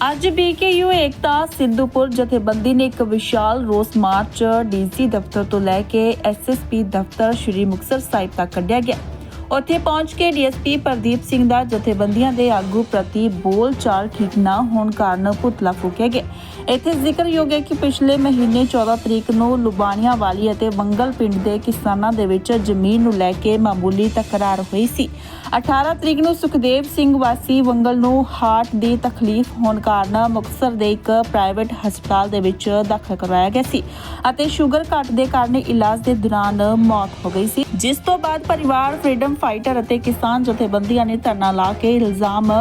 ਅੱਜ ਬੀਕੇਯੂ ਏਕਤਾ ਸਿੱਧੂਪੁਰ ਜਥੇਬੰਦੀ ਨੇ ਇੱਕ ਵਿਸ਼ਾਲ ਰੋਸ ਮਾਰਚ ਡੀਸੀ ਦਫ਼ਤਰ ਤੋਂ ਲੈ ਕੇ ਐਸਐਸਪੀ ਦਫ਼ਤਰ ਸ਼੍ਰੀ ਮੁਕਤਸਰ ਸਾਹਿਬ ਤੱਕ ਕੱਢਿਆ ਗਿਆ। ਉੱਥੇ ਪਹੁੰਚ ਕੇ ਡੀਐਸਪੀ ਪ੍ਰਦੀਪ ਸਿੰਘ ਦਾ ਜਥੇਬੰਦੀਆਂ ਦੇ ਆਗੂ ਪ੍ਰਤੀ ਬੋਲ ਚਾਲ ਠੀਕ ਨਾ ਹੋਣ ਕਾਰਨ ਪੁਤਲਾ ਫੂਕਿਆ ਗਿਆ। ਇੱਥੇ ਜ਼ਿਕਰਯੋਗ ਹੈ ਕਿ ਪਿਛਲੇ ਮਹੀਨੇ 14 ਤਰੀਕ ਨੂੰ ਲੁਬਾਣੀਆਂ ਵਾਲੀ ਅਤੇ ਮੰਗਲ ਪਿੰਡ ਦੇ ਕਿਸਾਨਾਂ ਦੇ ਵਿੱਚ ਜ਼ਮੀਨ ਨੂੰ ਲੈ ਕੇ ਮਾਮੂਲੀ ਤਕਰਾਰ ਹੋਈ ਸੀ। 18 ਤਰੀਕ ਨੂੰ ਸੁਖਦੇਵ ਸਿੰਘ ਵਾਸੀ ਵੰਗਲ ਨੂੰ ਹਾਰਟ ਦੀ ਤਕਲੀਫ ਹੋਣ ਕਾਰਨ ਮੁਕਤਸਰ ਦੇ ਇੱਕ ਪ੍ਰਾਈਵੇਟ ਹਸਪਤਾਲ ਦੇ ਵਿੱਚ ਦਾਖਲ ਕਰਵਾਇਆ ਗਿਆ ਸੀ ਅਤੇ ਸ਼ੂਗਰ ਘੱਟ ਦੇ ਕਾਰਨ ਇਲਾਜ ਦੇ ਦੌਰਾਨ ਮੌਤ ਹੋ ਗਈ ਸੀ। ਜਿਸ ਤੋਂ ਬਾਅਦ ਪਰਿਵਾਰ ਫਰੀडम ਫਾਈਟਰ ਅਤੇ ਕਿਸਾਨ ਜਥੇਬੰਦੀਆਂ ਨੇ ਧਰਨਾ ਲਾ ਕੇ ਇਲਜ਼ਾਮ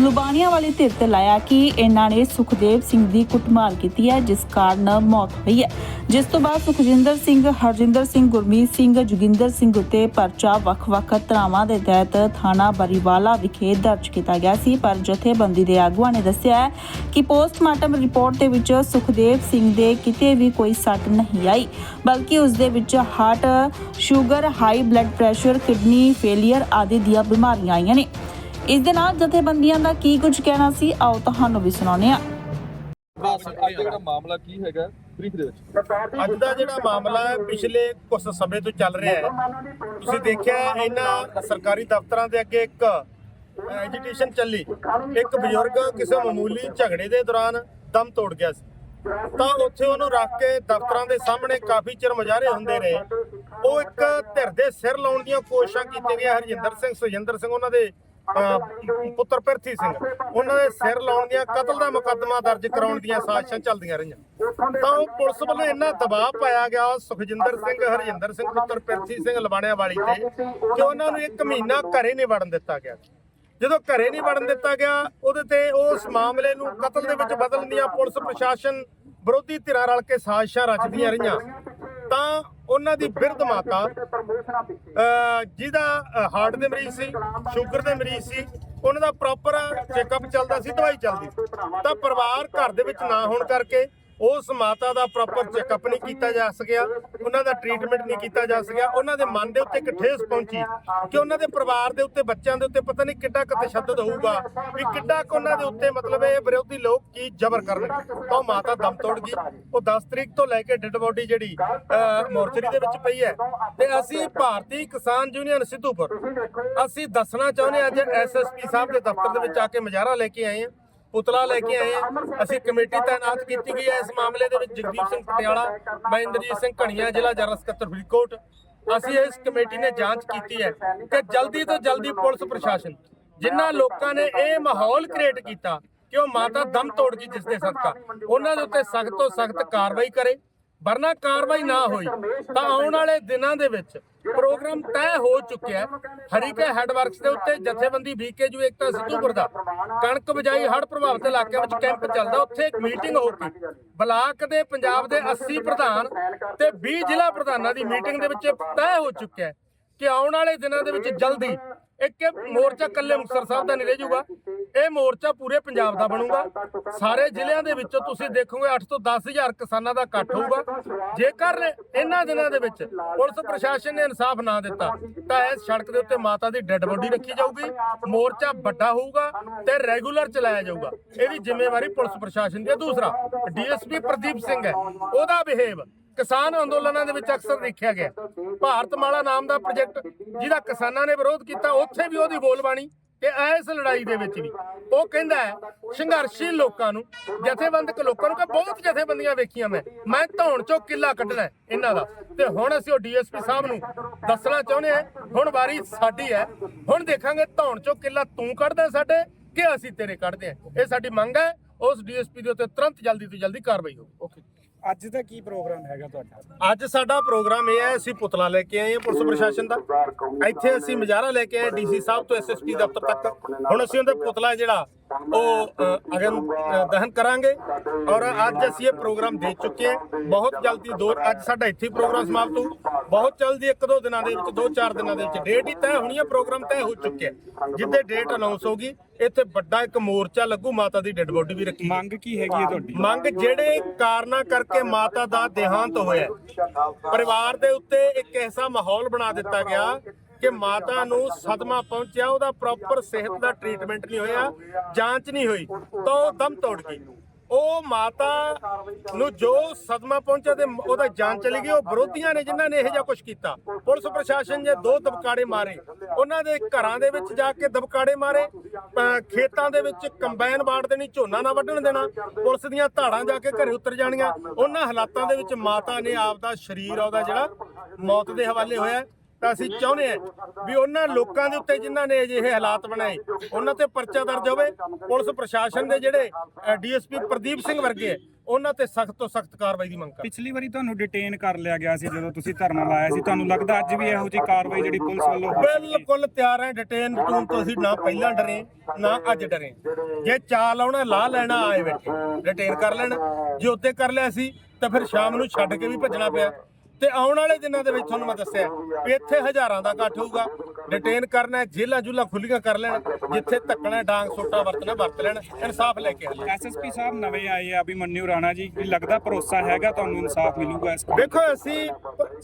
ਲੁਬਾਣੀਆਂ ਵਾਲੀ ਧਿਰ ਤੇ ਲਾਇਆ ਕਿ ਇਹਨਾਂ ਨੇ ਸੁਖਦੇਵ ਸਿੰਘ ਦੀ ਕੁੱਟਮਾਰ ਕੀਤੀ ਹੈ, ਜਿਸ ਕਾਰਨ ਮੌਤ ਹੋਈ ਹੈ। ਜਿਸ ਤੋਂ ਬਾਅਦ ਸੁਖਜਿੰਦਰ ਸਿੰਘ, ਹਰਜਿੰਦਰ ਸਿੰਘ, ਗੁਰਮੀਤ ਸਿੰਘ, ਜੋਗਿੰਦਰ ਸਿੰਘ ਉੱਤੇ ਪਰਚਾ ਵੱਖ-ਵੱਖ ਧਰਾਵਾਂ ਦੇ ਤਹਿਤ ਥਾਣਾ ਬਰੀਵਾਲਾ ਵਿਖੇ ਦਰਜ ਕੀਤਾ ਗਿਆ ਸੀ। ਪਰ ਜਥੇਬੰਦੀ ਦੇ ਆਗੂਆਂ ਨੇ ਦੱਸਿਆ ਕਿ ਪੋਸਟਮਾਰਟਮ ਰਿਪੋਰਟ ਦੇ ਵਿੱਚ ਸੁਖਦੇਵ ਸਿੰਘ ਦੇ ਕਿਤੇ ਵੀ ਕੋਈ ਸੱਟ ਨਹੀਂ ਆਈ, ਬਲਕਿ ਉਸ ਦੇ ਵਿੱਚ heart, sugar, high blood pressure, kidney failure ਆਦਿ ਦੀਆਂ ਬਿਮਾਰੀਆਂ ਆਈਆਂ ਨੇ। ਇਸ ਦੇ ਨਾਲ ਜਥੇਬੰਦੀਆਂ ਦਾ ਕੀ ਕੁਝ ਕਹਿਣਾ ਸੀ ਆਓ ਤੁਹਾਨੂੰ ਵੀ ਸੁਣਾਉਂਦੇ ਹਾਂ। ਅੱਜ ਦਾ ਜਿਹੜਾ ਮਾਮਲਾ ਕੀ ਹੈਗਾ ਬਰੀਫ ਦੇ ਵਿੱਚ। ਅੱਜ ਦਾ ਜਿਹੜਾ ਮਾਮਲਾ ਹੈ ਪਿਛਲੇ ਕੁਝ ਸਮੇਂ ਤੋਂ ਚੱਲ ਰਿਹਾ ਹੈ। ਤੁਸੀਂ ਦੇਖਿਆ ਇਹਨਾਂ ਸਰਕਾਰੀ ਦਫ਼ਤਰਾਂ ਦੇ ਅੱਗੇ ਇੱਕ ਐਜੀਟੇਸ਼ਨ ਚੱਲੀ। ਇੱਕ ਬਜ਼ੁਰਗ ਕਿਸੇ ਮਾਮੂਲੀ ਝਗੜੇ ਦੇ ਦੌਰਾਨ ਦਮ ਤੋੜ ਗਿਆ ਸੀ। ਤਾਂ ਉੱਥੇ ਉਹਨੂੰ ਰੱਖ ਕੇ ਦਫ਼ਤਰਾਂ ਦੇ ਸਾਹਮਣੇ ਕਾਫੀ ਚਿਰ ਮੁਜ਼ਾਹਰੇ ਹੁੰਦੇ ਰਹੇ। ਉਹ ਇੱਕ ਧਿਰ ਦੇ ਸਿਰ ਲਾਉਣ ਦੀਆਂ ਕੋਸ਼ਿਸ਼ਾਂ ਕੀਤੀਆਂ ਗਈਆਂ। ਹਰਜਿੰਦਰ ਸਿੰਘ, ਸੁਜਿੰਦਰ ਸਿੰਘ, ਉਹਨਾਂ ਦੇ ਪੁੱਤਰ ਪਿਰਥੀ ਸਿੰਘ। ਉਹਨਾਂ ਦੇ ਸਿਰ ਲਾਉਣ ਦੀਆਂ, ਕਤਲ ਦਾ ਮੁਕੱਦਮਾ ਦਰਜ ਕਰਾਉਣ ਦੀਆਂ ਸਾਜ਼ਿਸ਼ਾਂ ਚੱਲਦੀਆਂ ਰਹੀਆਂ। ਤਾਂ ਉਹ ਪੁਲਿਸ ਵੱਲੋਂ ਇੰਨਾ ਦਬਾਅ ਪਾਇਆ ਗਿਆ ਸੁਖਜਿੰਦਰ ਸਿੰਘ, ਹਰਜਿੰਦਰ ਸਿੰਘ, ਪੁੱਤਰ ਪਿਰਥੀ ਸਿੰਘ ਲਵਾਣਿਆਂ ਵਾਲੀ ਤੇ ਕਿ ਉਹਨਾਂ ਨੂੰ ਇੱਕ ਮਹੀਨਾ ਘਰੇ ਨਹੀਂ ਵੜਨ ਦਿੱਤਾ ਗਿਆ। ਜਦੋਂ ਘਰੇ ਨਹੀਂ ਵੜਨ ਦਿੱਤਾ ਗਿਆ, ਉਹਦੇ ਤੇ ਉਸ ਮਾਮਲੇ ਨੂੰ ਕਤਲ ਦੇ ਵਿੱਚ ਬਦਲਣ ਦੀਆਂ ਪੁਲਿਸ ਪ੍ਰਸ਼ਾਸਨ ਵਿਰੋਧੀ ਧਿਰਾਂ ਰਲ ਕੇ ਸਾਜ਼ਿਸ਼ਾਂ ਰਚਦੀਆਂ ਰਹੀਆਂ। ਤਾਂ ਉਹਨਾਂ ਦੀ ਬਿਰਧ ਮਾਤਾ ਜਿਹਦਾ ਹਾਰਟ ਦੇ ਮਰੀਜ਼ ਸੀ ਸ਼ੂਗਰ ਦੇ ਮਰੀਜ਼ ਸੀ, ਉਹਨਾਂ ਦਾ ਪ੍ਰੋਪਰ ਚੈੱਕਅਪ ਚੱਲਦਾ ਸੀ, ਦਵਾਈ ਚੱਲਦੀ ਸੀ। ਤਾਂ ਪਰਿਵਾਰ ਘਰ ਦੇ ਵਿੱਚ ਨਾ ਹੋਣ ਕਰਕੇ ਉਸ ਮਾਤਾ ਦਾ ਪ੍ਰੋਪਰ ਚੈੱਕਅਪ ਨਹੀਂ ਕੀਤਾ ਜਾ ਸਕਿਆ, ਉਹਨਾਂ ਦਾ ਟ੍ਰੀਟਮੈਂਟ ਨਹੀਂ ਕੀਤਾ ਜਾ ਸਕਿਆ, ਉਹਨਾਂ ਦੇ ਮਨ ਦੇ ਉੱਤੇ ਇੱਕ ਠੇਸ ਪਹੁੰਚੀ ਕਿ ਉਹਨਾਂ ਦੇ ਪਰਿਵਾਰ ਦੇ ਉੱਤੇ, ਬੱਚਿਆਂ ਦੇ ਉੱਤੇ ਪਤਾ ਨਹੀਂ ਕਿੱਡਾ ਕੁ ਤਸ਼ੱਦਦ ਹੋਊਗਾ, ਵੀ ਕਿੱਡਾ ਕੁ ਉਹਨਾਂ ਦੇ ਉੱਤੇ ਮਤਲਬ ਇਹ ਵਿਰੋਧੀ ਲੋਕ ਕੀ ਜ਼ਬਰ ਕਰਨਗੇ। ਤਾਂ ਉਹ ਮਾਤਾ ਦਮ ਤੋੜ ਗਈ। ਉਹ 10 ਤਰੀਕ ਤੋਂ ਲੈ ਕੇ ਡੈੱਡ ਬੋਡੀ ਜਿਹੜੀ ਮੋਰਚਰੀ ਦੇ ਵਿੱਚ ਪਈ ਹੈ। ਤੇ ਅਸੀਂ ਭਾਰਤੀ ਕਿਸਾਨ ਯੂਨੀਅਨ ਸਿੱਧੂਪੁਰ, ਅਸੀਂ ਦੱਸਣਾ ਚਾਹੁੰਦੇ ਹਾਂ, ਅੱਜ ਐਸਐਸਪੀ ਸਾਹਿਬ ਦੇ ਦਫ਼ਤਰ ਦੇ ਵਿੱਚ ਆ ਕੇ ਮੁਜ਼ਾਹਰਾ ਲੈ ਕੇ ਆਏ ਹਾਂ। ਪੁਤਲਾ ਲੈ ਕੇ ਆਏ। ਹਾਂ ਅਸੀਂ ਕਮੇਟੀ ਤਾਇਨਾਤ ਕੀਤੀ ਗਈ ਹੈ। ਇਸ ਮਾਮਲੇ ਦੇ ਵਿੱਚ ਜਗਦੀਪ ਸਿੰਘ ਪਟਿਆਲਾ, ਮਹਿੰਦਰਜੀਤ ਸਿੰਘ ਘਣੀਆ, ਜ਼ਿਲ੍ਹਾ ਜਨਰਲ ਸਕੱਤਰ ਫਰੀਦਕੋਟ। ਅਸੀਂ ਇਸ ਕਮੇਟੀ ਨੇ ਜਾਂਚ ਕੀਤੀ ਹੈ ਕਿ ਜਲਦੀ ਤੋਂ ਜਲਦੀ ਪੁਲਿਸ ਪ੍ਰਸ਼ਾਸਨ, ਜਿਨ੍ਹਾਂ ਲੋਕਾਂ ਨੇ ਇਹ ਮਾਹੌਲ ਕ੍ਰੀਏਟ ਕੀਤਾ ਕਿ ਉਹ ਮਾਤਾ ਦਮ ਤੋੜ ਗਈ ਜਿਸ ਦੇ ਸਦਕਾ, ਉਹਨਾਂ ਦੇ ਉੱਤੇ ਸਖਤ ਤੋਂ ਸਖਤ ਕਾਰਵਾਈ ਕਰੇ। ਵਰਨਾ ਕਾਰਵਾਈ ਨਾ ਹੋਈ ਤਾਂ ਆਉਣ ਵਾਲੇ ਦਿਨਾਂ ਦੇ ਵਿੱਚ ਪ੍ਰੋਗਰਾਮ ਤੈਅ ਹੋ ਚੁੱਕਿਆ ਹੈ। ਹਰੀਕੇ ਹੈਡਵਰਕਸ ਦੇ ਉੱਤੇ ਜਥੇਬੰਦੀ ਬੀਕੇਜੂ ਏਕਤਾ ਸਿੱਧੂਪੁਰ ਦਾ। ਕਣਕ ਬਜਾਈ ਹੜ੍ਹ ਪ੍ਰਭਾਵਿਤ ਇਲਾਕਿਆਂ ਵਿੱਚ ਕੈਂਪ ਚੱਲਦਾ ਉੱਥੇ ਇੱਕ ਮੀਟਿੰਗ ਹੋ ਕੇ ਬਲਾਕ ਦੇ ਪੰਜਾਬ ਦੇ 80 ਪ੍ਰਧਾਨ ਤੇ 20 ਜ਼ਿਲ੍ਹਾ ਪ੍ਰਧਾਨਾਂ ਦੀ ਮੀਟਿੰਗ ਦੇ ਵਿੱਚ ਤੈਅ ਹੋ ਚੁੱਕਿਆ ਕਿ ਆਉਣ ਵਾਲੇ ਦਿਨਾਂ ਦੇ ਵਿੱਚ ਜਲਦੀ ਇੱਕ ਮੋਰਚਾ ਕੱਲੇ ਮੁਕਤਸਰ ਸਾਹਿਬ ਦਾ ਨਹੀਂ ਰਹਿ ਜਾਊਗਾ। ਇਹ ਮੋਰਚਾ ਪੂਰੇ ਪੰਜਾਬ ਦਾ ਬਣੂਗਾ। ਸਾਰੇ ਜ਼ਿਲ੍ਹਿਆਂ ਦੇ ਵਿੱਚੋਂ ਤੁਸੀਂ ਦੇਖੋਗੇ 8 ਤੋਂ 10000 ਕਿਸਾਨਾਂ ਦਾ ਇਕੱਠ ਹੋਊਗਾ। ਜੇਕਰ ਇਹਨਾਂ ਦਿਨਾਂ ਦੇ ਵਿੱਚ ਪੁਲਿਸ ਪ੍ਰਸ਼ਾਸਨ ਨੇ ਇਨਸਾਫ ਨਾ ਦਿੱਤਾ, ਤਾਂ ਇਸ ਸੜਕ ਦੇ ਉੱਤੇ ਮਾਤਾ ਦੀ ਡੈੱਡ ਬੋਡੀ ਰੱਖੀ ਜਾਊਗੀ, ਮੋਰਚਾ ਵੱਡਾ ਹੋਊਗਾ ਤੇ ਰੈਗੂਲਰ ਚਲਾਇਆ ਜਾਊਗਾ। ਇਹਦੀ ਜ਼ਿੰਮੇਵਾਰੀ ਪੁਲਿਸ ਪ੍ਰਸ਼ਾਸਨ ਦੀ ਹੈ। ਦੂਸਰਾ, ਡੀਐਸਪੀ ਪ੍ਰਦੀਪ ਸਿੰਘ ਹੈ। ਉਹਦਾ ਬਿਹੇਵ ਕਿਸਾਨ ਅੰਦੋਲਨਾਂ ਦੇ ਵਿੱਚ ਅਕਸਰ ਦੇਖਿਆ ਗਿਆ। ਭਾਰਤ ਮਾਲਾ ਨਾਮ ਦਾ ਪ੍ਰੋਜੈਕਟ ਜਿਹਦਾ ਕਿਸਾਨਾਂ ਨੇ ਵਿਰੋਧ ਕੀਤਾ, ਉੱਥੇ ਵੀ ਉਹਦੀ ਬੋਲਬਾਣੀ ਤੇ ਇਸ ਲੜਾਈ ਦੇ ਵਿੱਚ ਵੀ ਉਹ ਕਹਿੰਦਾ ਹੈ ਸੰਘਰਸ਼ੀ ਲੋਕਾਂ ਨੂੰ, ਜਥੇਬੰਦਕ ਲੋਕਾਂ ਨੂੰ ਕਿ ਬਹੁਤ ਜਥੇਬੰਦੀਆਂ ਵੇਖੀਆਂ ਮੈਂ ਮੈਂ ਧੌਣ ਚੋਂ ਕਿੱਲਾ ਕੱਢਣਾ ਇਹਨਾਂ ਦਾ। ਤੇ ਹੁਣ ਅਸੀਂ ਉਹ ਡੀਐਸਪੀ ਸਾਹਿਬ ਨੂੰ ਦੱਸਣਾ ਚਾਹੁੰਦੇ ਹਾਂ, ਹੁਣ ਵਾਰੀ ਸਾਡੀ ਹੈ, ਹੁਣ ਦੇਖਾਂਗੇ ਧੌਣ ਚੋਂ ਕਿੱਲਾ ਤੂੰ ਕੱਢਦਾ ਸਾਡੇ ਕਿ ਅਸੀਂ ਤੇਰੇ ਕੱਢਦੇ ਹਾਂ। ਇਹ ਸਾਡੀ ਮੰਗ ਹੈ, ਉਸ ਡੀਐਸਪੀ ਦੇ ਉੱਤੇ ਤੁਰੰਤ ਜਲਦੀ ਤੋਂ ਜਲਦੀ ਕਾਰਵਾਈ ਹੋਵੇ। ਅੱਜ ਦਾ ਕੀ ਪ੍ਰੋਗਰਾਮ ਹੈਗਾ ਤੁਹਾਡਾ? ਅੱਜ ਸਾਡਾ ਪ੍ਰੋਗਰਾਮ ਇਹ ਹੈ, ਅਸੀਂ ਪੁਤਲਾ ਲੈ ਕੇ ਆਏ ਹਾਂ ਪੁਲਿਸ ਪ੍ਰਸ਼ਾਸਨ ਦਾ। ਇੱਥੇ ਅਸੀਂ ਮਜ਼ਾਰਾ ਲੈ ਕੇ ਆਏ ਡੀਸੀ ਸਾਹਿਬ ਤੋਂ ਐਸਐਸਪੀ ਦਫ਼ਤਰ ਤੱਕ। ਹੁਣ ਅਸੀਂ ਉਹਦਾ ਪੁਤਲਾ ਜਿਹੜਾ ਉਹ ਅਗਨ ਦਹਨ ਕਰਾਂਗੇ ਔਰ ਅੱਜ ਅਸੀਂ ਇਹ ਪ੍ਰੋਗਰਾਮ ਦੇ ਚੁੱਕੇ ਹਾਂ ਬਹੁਤ ਜਲਦੀ ਦੋ ਅੱਜ ਸਾਡਾ ਇੱਥੇ ਹੀ ਪ੍ਰੋਗਰਾਮ ਸਮਾਪਤ ਹੋਊ ਬਹੁਤ ਜਲਦੀ ਇੱਕ ਦੋ ਦਿਨਾਂ ਦੇ ਵਿੱਚ ਦੋ ਚਾਰ ਦਿਨਾਂ ਦੇ ਵਿੱਚ ਡੇਟ ਹੀ ਤੈਅ ਹੋਣੀ ਹੈ ਪ੍ਰੋਗਰਾਮ ਤੈਅ ਹੋ ਚੁੱਕਿਆ ਹੈ। ਜਿੱਦੇ ਡੇਟ ਅਨਾਉਂਸ ਹੋਗੀ ਇੱਥੇ ਵੱਡਾ ਇੱਕ ਮੋਰਚਾ ਲੱਗੂ ਮਾਤਾ ਦੀ ਡੈੱਡ ਬੋਡੀ ਵੀ ਰੱਖੀ ਮੰਗ ਕੀ ਹੈਗੀ ਹੈ ਤੁਹਾਡੀ ਮੰਗ ਜਿਹੜੇ ਕਾਰਨਾਂ ਕਰਕੇ ਮਾਤਾ ਦਾ ਦੇਹਾਂਤ ਹੋਇਆ ਹੈ। ਪਰਿਵਾਰ ਦੇ ਉੱਤੇ ਇੱਕ ਐਸਾ ਮਾਹੌਲ ਬਣਾ ਦਿੱਤਾ ਗਿਆ ਕਿ ਮਾਤਾ ਨੂੰ ਸਦਮਾ ਪਹੁੰਚਿਆ, ਉਹਦਾ ਪ੍ਰੋਪਰ ਸਿਹਤ ਦਾ ਟ੍ਰੀਟਮੈਂਟ ਨਹੀਂ ਹੋਇਆ, ਜਾਂਚ ਨਹੀਂ ਹੋਈ, ਤਾਂ ਉਹ ਦਮ ਤੋੜ ਗਈ। ਉਹ ਮਾਤਾ ਨੂੰ ਜੋ ਸਦਮਾ ਪਹੁੰਚਿਆ ਤੇ ਉਹਦਾ ਜਾਨ ਚਲੀ ਗਈ, ਉਹ ਵਿਰੋਧੀਆਂ ਨੇ ਜਿਨ੍ਹਾਂ ਨੇ ਇਹ ਜਿਹਾ ਕੁਝ ਕੀਤਾ, ਪੁਲਿਸ ਪ੍ਰਸ਼ਾਸਨ ਜੇ ਦੋ ਦਬਕਾੜੇ ਮਾਰੇ। ਉਹਨਾਂ ਦੇ ਘਰਾਂ ਦੇ ਵਿੱਚ ਜਾ ਕੇ ਦਬਕਾੜੇ ਮਾਰੇ, ਅਹ ਖੇਤਾਂ ਦੇ ਵਿੱਚ ਕੰਬਾਈਨ ਬਾੜ ਦੇਣੀ, ਝੋਨਾ ਨਾ ਵੱਢਣ ਦੇਣਾ, ਪੁਲਿਸ ਦੀਆਂ ਧਾੜਾਂ ਜਾ ਕੇ ਘਰੇ ਉਤਰ ਜਾਣੀਆਂ। ਉਹਨਾਂ ਹਾਲਾਤਾਂ ਦੇ ਵਿੱਚ ਮਾਤਾ ਨੇ ਆਪ ਦਾ ਸਰੀਰ, ਉਹਦਾ ਜਿਹੜਾ ਮੌਤ ਦੇ ਹਵਾਲੇ ਹੋਇਆ। ਤਾਂ ਅਸੀਂ ਚਾਹੁੰਦੇ ਹਾਂ ਵੀ ਉਹਨਾਂ ਲੋਕਾਂ ਦੇ ਉੱਤੇ ਜਿਨ੍ਹਾਂ ਨੇ ਅਜਿਹੇ ਹਾਲਾਤ ਬਣਾਏ ਉਹਨਾਂ ਤੇ ਪਰਚਾ ਦਰਜ ਹੋਵੇ। ਪੁਲਿਸ ਪ੍ਰਸ਼ਾਸਨ ਦੇ ਜਿਹੜੇ ਡੀਐਸਪੀ ਪ੍ਰਦੀਪ ਸਿੰਘ ਵਰਗੇ ਉਹਨਾਂ ਤੇ ਸਖਤ ਤੋਂ ਸਖਤ ਕਾਰਵਾਈ ਦੀ ਮੰਗ ਕਰ ਪਿਛਲੀ ਵਾਰੀ ਤੁਹਾਨੂੰ ਡਿਟੇਨ ਕਰ ਲਿਆ ਗਿਆ ਸੀ ਜਦੋਂ ਤੁਸੀਂ ਧਰਨਾ ਲਾਇਆ ਸੀ। ਤੁਹਾਨੂੰ ਲੱਗਦਾ ਅੱਜ ਵੀ ਇਹੋ ਜਿਹੀ ਕਾਰਵਾਈ ਜਿਹੜੀ ਪੁਲਿਸ ਵੱਲੋਂ? ਬਿਲਕੁਲ ਤਿਆਰ ਹੈ ਡਿਟੇਨ ਟੂਨ ਤੋਂ ਅਸੀਂ ਨਾ ਪਹਿਲਾਂ ਡਰੇ ਨਾ ਅੱਜ ਡਰੇ। ਜੇ ਚਾਲ ਆਉਣਾ ਲਾ ਲੈਣਾ ਆਏ ਬੈਠੇ। ਡਿਟੇਨ ਕਰ ਲੈਣ। ਜੇ ਉੱਤੇ ਕਰ ਲਿਆ ਸੀ ਤਾਂ ਫਿਰ ਸ਼ਾਮ ਨੂੰ ਛੱਡ ਕੇ ਵੀ ਭੱਜਣਾ ਪਿਆ। ਤੇ ਆਉਣ ਵਾਲੇ ਦਿਨਾਂ ਦੇ ਵਿੱਚ ਤੁਹਾਨੂੰ ਮੈਂ ਦੱਸਿਆ ਵੀ ਇੱਥੇ ਹਜ਼ਾਰਾਂ ਦਾ ਇਕੱਠ ਹੋਊਗਾ ਡਿਟੇਨ ਕਰਨਾ ਹੈ, ਜੇਲ੍ਹਾਂ ਜੁਲਾ ਖੁੱਲੀਆਂ ਕਰ ਲੈਣ ਜਿੱਥੇ ਧੱਕਣਾ ਡਾਂਗ ਸੋਟਾ ਵਰਤਣਾ ਵਰਤ ਲੈਣ ਇਨਸਾਫ ਲੈ ਕੇ ਆਉਣ ਐਸਐਸਪੀ ਸਾਹਿਬ ਨਵੇਂ ਆਏ ਆ ਵੀ ਮੰਨਿਓ ਰਾਣਾ ਜੀ ਕੀ ਲੱਗਦਾ ਭਰੋਸਾ ਹੈਗਾ ਤੁਹਾਨੂੰ ਇਨਸਾਫ ਮਿਲੂਗਾ ਇਸ ਦੇਖੋ ਅਸੀਂ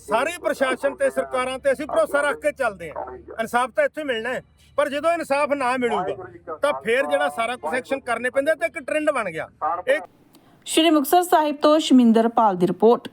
ਸਾਰੇ ਪ੍ਰਸ਼ਾਸਨ ਤੇ ਸਰਕਾਰਾਂ ਤੇ ਅਸੀਂ ਭਰੋਸਾ ਰੱਖ ਕੇ ਚੱਲਦੇ ਹਾਂ। ਇਨਸਾਫ ਤਾਂ ਇੱਥੇ ਮਿਲਣਾ ਹੈ ਪਰ ਜਦੋਂ ਇਨਸਾਫ ਨਾ ਮਿਲੂਗਾ ਤਾਂ ਫਿਰ ਜਿਹੜਾ ਸਾਰਾ ਕੁਝ ਐਕਸ਼ਨ ਕਰਨੇ ਪੈਂਦੇ ਤੇ ਇੱਕ ਟ੍ਰੈਂਡ ਬਣ ਗਿਆ। ਇਹ ਸ਼੍ਰੀ ਮੁਕਤਸਰ ਸਾਹਿਬ ਤੋਂ ਸ਼ਮਿੰਦਰ ਪਾਲ ਦੀ ਰਿਪੋਰਟ।